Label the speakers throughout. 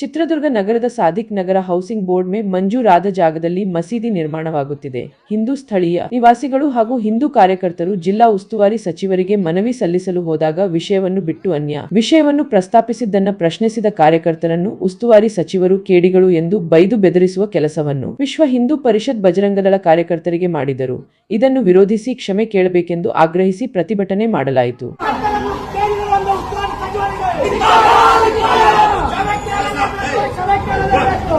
Speaker 1: ಚಿತ್ರದುರ್ಗ ನಗರದ Sadiq Nagar housing board ಮೇ ಮಂಜೂರಾದ ಜಾಗದಲ್ಲಿ ಮಸೀದಿ ನಿರ್ಮಾಣವಾಗುತ್ತಿದೆ. ಹಿಂದೂ ಸ್ಥಳೀಯ ನಿವಾಸಿಗಳು ಹಾಗೂ ಹಿಂದೂ ಕಾರ್ಯಕರ್ತರು ಜಿಲ್ಲಾ ಉಸ್ತುವಾರಿ ಸಚಿವರಿಗೆ ಮನವಿ ಸಲ್ಲಿಸಲು ಹೋದಾಗ ವಿಷಯವನ್ನು ಬಿಟ್ಟು ಅನ್ಯ ವಿಷಯವನ್ನು ಪ್ರಸ್ತಾಪಿಸಿದ್ದನ್ನ ಪ್ರಶ್ನಿಸಿದ ಕಾರ್ಯಕರ್ತರನ್ನು ಉಸ್ತುವಾರಿ ಸಚಿವರು ಕೇಡಿಗಳು ಎಂದು ಬೈದು ಬೆದರಿಸುವ ಕೆಲಸವನ್ನು ವಿಶ್ವ ಹಿಂದೂ ಪರಿಷತ್ ಬಜರಂಗದಳ ಕಾರ್ಯಕರ್ತರಿಗೆ ಮಾಡಿದರು. ಇದನ್ನು ವಿರೋಧಿಸಿ ಕ್ಷಮೆ ಕೇಳಬೇಕೆಂದು ಆಗ್ರಹಿಸಿ ಪ್ರತಿಭಟನೆ ಮಾಡಲಾಯಿತು
Speaker 2: ಕೇಂದ್ರದ ಉಸ್ತುವಾರಿ ಸಚಿವರಿಗೆ ಕ್ಷಮೆ ಕೇಳಲೇಬೇಕು.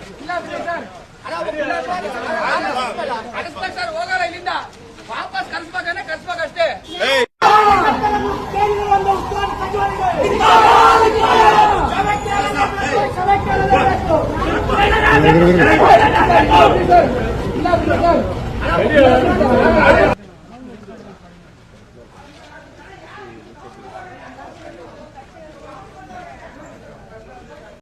Speaker 3: ಕಳಿಸ್ಬೇಕು
Speaker 2: ಸರ್ ಹೋಗಲ್ಲ ಇಲ್ಲಿಂದ ವಾಪಸ್ ಕಳಿಸ್ಬೇಕಂದ್ರೆ
Speaker 3: ಕಳಿಸ್ಬೇಕಷ್ಟೇ